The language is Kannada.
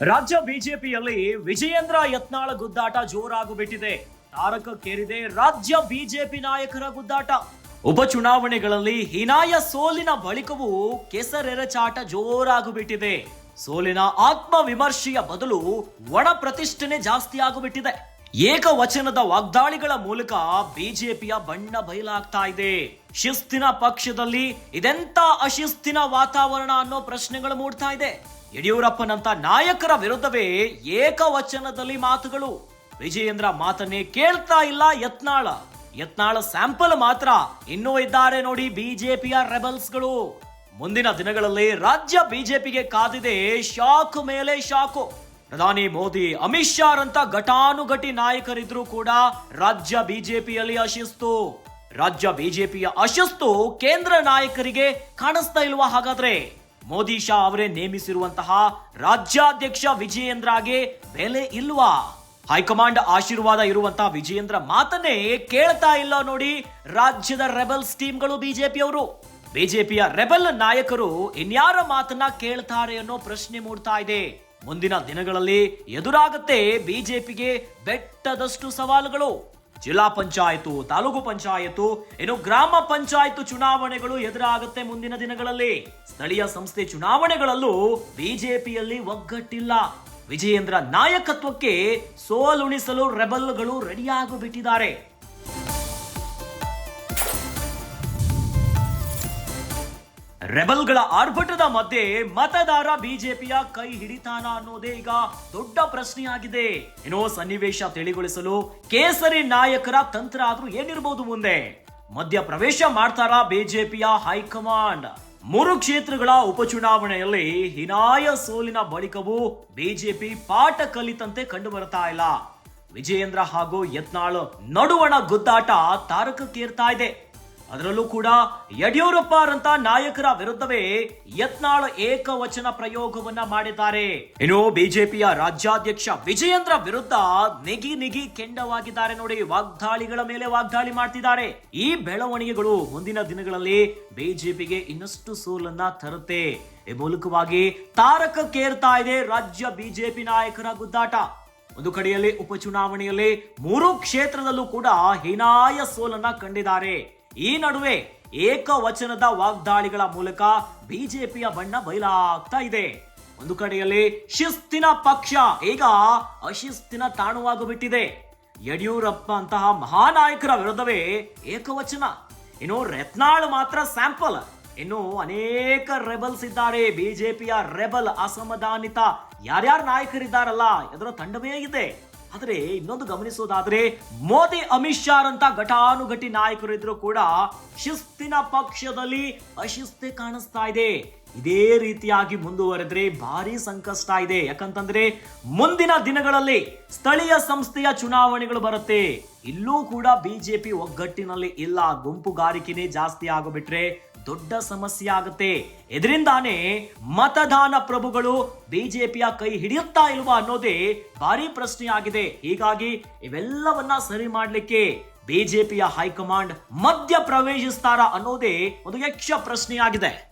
ರಾಜ್ಯ ಬಿಜೆಪಿಯಲ್ಲಿ ವಿಜಯೇಂದ್ರ ಯತ್ನಾಳ ಗುದ್ದಾಟ ಬಿಟ್ಟಿದೆ ತಾರಕಕ್ಕೇರಿದೆ ರಾಜ್ಯ ಬಿಜೆಪಿ ನಾಯಕರ ಗುದ್ದಾಟ. ಉಪಚುನಾವಣೆಗಳಲ್ಲಿ ಹೀನಾಯ ಸೋಲಿನ ಬಳಿಕವೂ ಕೆಸರೆರಚಾಟ ಜೋರಾಗು ಬಿಟ್ಟಿದೆ ಸೋಲಿನ ಆತ್ಮವಿಮರ್ಶೆಯ ಬದಲು ಒಣ ಪ್ರತಿಷ್ಠೆನೆ ಜಾಸ್ತಿ ಆಗಿಬಿಟ್ಟಿದೆ ಏಕವಚನದ ವಾಗ್ದಾಳಿಗಳ ಮೂಲಕ ಬಿಜೆಪಿಯ ಬಣ್ಣ ಬಯಲಾಗ್ತಾ ಇದೆ. ಶಿಸ್ತಿನ ಪಕ್ಷದಲ್ಲಿ ಇದೆಂತ ಅಶಿಸ್ತಿನ ವಾತಾವರಣ ಅನ್ನೋ ಪ್ರಶ್ನೆಗಳು ಮೂಡ್ತಾ ಇದೆ. ಯಡಿಯೂರಪ್ಪನಂತ ನಾಯಕರ ವಿರುದ್ಧವೇ ಏಕವಚನದಲ್ಲಿ ಮಾತುಗಳು. ವಿಜಯೇಂದ್ರ ಮಾತನ್ನೇ ಕೇಳ್ತಾ ಇಲ್ಲ ಯತ್ನಾಳ. ಯತ್ನಾಳ ಸ್ಯಾಂಪಲ್ ಮಾತ್ರ ಇನ್ನೂ ಇದ್ದಾರೆ ನೋಡಿ ಬಿಜೆಪಿಯ ರೆಬಲ್ಸ್ಗಳು. ಮುಂದಿನ ದಿನಗಳಲ್ಲಿ ರಾಜ್ಯ ಬಿಜೆಪಿಗೆ ಕಾದಿದೆ ಶಾಕ್ ಮೇಲೆ ಶಾಕು. ಪ್ರಧಾನಿ ಮೋದಿ, ಅಮಿತ್ ಶಾ ರಂತ ಘಟಾನುಘಟಿ ನಾಯಕರಿದ್ರು ಕೂಡ ರಾಜ್ಯ ಬಿಜೆಪಿಯಲ್ಲಿ ಅಶಿಸ್ತು. ರಾಜ್ಯ ಬಿಜೆಪಿಯ ಅಶಿಸ್ತು ಕೇಂದ್ರ ನಾಯಕರಿಗೆ ಕಾಣಿಸ್ತಾ ಇಲ್ವಾ ಹಾಗಾದ್ರೆ? ಮೋದಿ ಶಾ ಅವರೇ ನೇಮಿಸಿರುವಂತಹ ರಾಜ್ಯಾಧ್ಯಕ್ಷ ವಿಜಯೇಂದ್ರಗೆ ಬೆಲೆ ಇಲ್ವಾ? ಹೈಕಮಾಂಡ್ ಆಶೀರ್ವಾದ ಇರುವಂತಹ ವಿಜಯೇಂದ್ರ ಮಾತನ್ನೇ ಕೇಳ್ತಾ ಇಲ್ಲ ನೋಡಿ ರಾಜ್ಯದ ರೆಬಲ್ಸ್ ಟೀಮ್ಗಳು ಬಿಜೆಪಿಯವರು. ಬಿಜೆಪಿಯ ರೆಬಲ್ ನಾಯಕರು ಇನ್ಯಾರ ಮಾತನ್ನ ಕೇಳ್ತಾರೆ ಅನ್ನೋ ಪ್ರಶ್ನೆ ಮೂಡ್ತಾ ಇದೆ. ಮುಂದಿನ ದಿನಗಳಲ್ಲಿ ಎದುರಾಗುತ್ತೆ ಬಿಜೆಪಿಗೆ ಬೆಟ್ಟದಷ್ಟು ಸವಾಲುಗಳು. ಜಿಲ್ಲಾ ಪಂಚಾಯತು, ತಾಲೂಕು ಪಂಚಾಯತು, ಇನ್ನು ಗ್ರಾಮ ಪಂಚಾಯತ್ ಚುನಾವಣೆಗಳು ಎದುರಾಗುತ್ತೆ ಮುಂದಿನ ದಿನಗಳಲ್ಲಿ. ಸ್ಥಳೀಯ ಸಂಸ್ಥೆ ಚುನಾವಣೆಗಳಲ್ಲೂ ಬಿಜೆಪಿಯಲ್ಲಿ ಒಗ್ಗಟ್ಟಿಲ್ಲ. ವಿಜಯೇಂದ್ರ ನಾಯಕತ್ವಕ್ಕೆ ಸೋಲುಣಿಸಲು ರೆಬಲ್ಗಳು ರೆಡಿಯಾಗಿ ಬಿಟ್ಟಿದ್ದಾರೆ ರೆಬಲ್ಗಳ ಆರ್ಭಟದ ಮಧ್ಯೆ ಮತದಾರ ಬಿಜೆಪಿಯ ಕೈ ಹಿಡಿತಾನ ಅನ್ನೋದೇ ಈಗ ದೊಡ್ಡ ಪ್ರಶ್ನೆಯಾಗಿದೆ. ಏನೋ ಸನ್ನಿವೇಶ ತಿಳಿಗೊಳಿಸಲು ಕೇಸರಿ ನಾಯಕರ ತಂತ್ರ ಆದ್ರೂ ಏನಿರಬಹುದು ಮುಂದೆ? ಮಧ್ಯ ಪ್ರವೇಶ ಮಾಡ್ತಾರ ಬಿಜೆಪಿಯ ಹೈಕಮಾಂಡ್? ಮೂರು ಕ್ಷೇತ್ರಗಳ ಉಪಚುನಾವಣೆಯಲ್ಲಿ ಹಿನಾಯ ಸೋಲಿನ ಬಳಿಕವೂ ಬಿಜೆಪಿ ಪಾಠ ಕಲಿತಂತೆ ಕಂಡು ಬರ್ತಾ ಇಲ್ಲ. ವಿಜಯೇಂದ್ರ ಹಾಗೂ ಯತ್ನಾಳ್ ನಡುವಣ ಗುದ್ದಾಟ ತಾರಕಕ್ಕೇರ್ತಾ ಇದೆ. ಅದರಲ್ಲೂ ಕೂಡ ಯಡಿಯೂರಪ್ಪರಂತ ನಾಯಕರ ವಿರುದ್ಧವೇ ಯತ್ನಾಳ ಏಕವಚನ ಪ್ರಯೋಗವನ್ನ ಮಾಡಿದ್ದಾರೆ. ಇನ್ನು ಬಿಜೆಪಿಯ ರಾಜ್ಯಾಧ್ಯಕ್ಷ ವಿಜಯೇಂದ್ರ ವಿರುದ್ಧ ನಿಗಿ ನಿಗಿ ಕೆಂಡವಾಗಿದ್ದಾರೆ ನೋಡಿ, ವಾಗ್ದಾಳಿಗಳ ಮೇಲೆ ವಾಗ್ದಾಳಿ ಮಾಡ್ತಿದ್ದಾರೆ. ಈ ಬೆಳವಣಿಗೆಗಳು ಮುಂದಿನ ದಿನಗಳಲ್ಲಿ ಬಿಜೆಪಿಗೆ ಇನ್ನಷ್ಟು ಸೋಲನ್ನ ತರುತ್ತೆ. ಈ ಮೂಲಕವಾಗಿ ತಾರಕಕ್ಕೇರ್ತಾ ಇದೆ ರಾಜ್ಯ ಬಿಜೆಪಿ ನಾಯಕರ ಗುದ್ದಾಟ. ಒಂದು ಕಡೆಯಲ್ಲಿ ಉಪಚುನಾವಣೆಯಲ್ಲಿ ಮೂರು ಕ್ಷೇತ್ರದಲ್ಲೂ ಕೂಡ ಹೀನಾಯ ಸೋಲನ್ನ ಕಂಡಿದ್ದಾರೆ. ಈ ನಡುವೆ ಏಕವಚನದ ವಾಗ್ದಾಳಿಗಳ ಮೂಲಕ ಬಿಜೆಪಿಯ ಬಣ್ಣ ಬಯಲಾಗ್ತಾ ಇದೆ. ಒಂದು ಕಡೆಯಲ್ಲಿ ಶಿಸ್ತಿನ ಪಕ್ಷ, ಈಗ ಅಶಿಸ್ತಿನ ತಾಣವಾಗುಬಿಟ್ಟಿದೆ. ಯಡಿಯೂರಪ್ಪ ಅಂತಹ ಮಹಾನಾಯಕರ ವಿರುದ್ಧವೇ ಏಕವಚನ. ಇನ್ನು ರತ್ನಾಳ್ ಮಾತ್ರ ಸ್ಯಾಂಪಲ್. ಇನ್ನು ಅನೇಕ ರೆಬಲ್ಸ್ ಇದ್ದಾರೆ. ಬಿಜೆಪಿಯ ರೆಬಲ್ ಅಸಮಾಧಾನಿತ ಯಾರ್ಯಾರು ನಾಯಕರಿದ್ದಾರಲ್ಲ ಅದರ ತಂಡವೇ ಇದೆ. ಆದ್ರೆ ಇನ್ನೊಂದು ಗಮನಿಸೋದಾದ್ರೆ ಮೋದಿ, ಅಮಿತ್ ಶಾ ಅಂತ ಘಟಾನುಘಟಿ ನಾಯಕರು ಇದ್ರು ಕೂಡ ಶಿಸ್ತಿನ ಪಕ್ಷದಲ್ಲಿ ಅಶಿಸ್ತೆ ಕಾಣಿಸ್ತಾ ಇದೆ. ಇದೇ ರೀತಿಯಾಗಿ ಮುಂದುವರೆದ್ರೆ ಭಾರಿ ಸಂಕಷ್ಟ ಇದೆ. ಯಾಕಂತಂದ್ರೆ ಮುಂದಿನ ದಿನಗಳಲ್ಲಿ ಸ್ಥಳೀಯ ಸಂಸ್ಥೆಯ ಚುನಾವಣೆಗಳು ಬರುತ್ತೆ. ಇಲ್ಲೂ ಕೂಡ ಬಿಜೆಪಿ ಒಗ್ಗಟ್ಟಿನಲ್ಲಿ ಇಲ್ಲ. ಗುಂಪುಗಾರಿಕೆನೇ ಜಾಸ್ತಿ ಆಗಿಬಿಟ್ರೆ ದೊಡ್ಡ ಸಮಸ್ಯೆ ಆಗುತ್ತೆ. ಇದರಿಂದಾನೇ ಮತದಾನ ಪ್ರಭುಗಳು ಬಿಜೆಪಿಯ ಕೈ ಹಿಡಿಯುತ್ತಾ ಇಲ್ವಾ ಅನ್ನೋದೇ ಭಾರಿ ಪ್ರಶ್ನೆ ಆಗಿದೆ ಹೀಗಾಗಿ ಇವೆಲ್ಲವನ್ನ ಸರಿ ಮಾಡಲಿಕ್ಕೆ ಬಿಜೆಪಿಯ ಹೈಕಮಾಂಡ್ ಮಧ್ಯ ಪ್ರವೇಶಿಸ್ತಾರ ಅನ್ನೋದೇ ಒಂದು ಯಕ್ಷ ಪ್ರಶ್ನೆಯಾಗಿದೆ.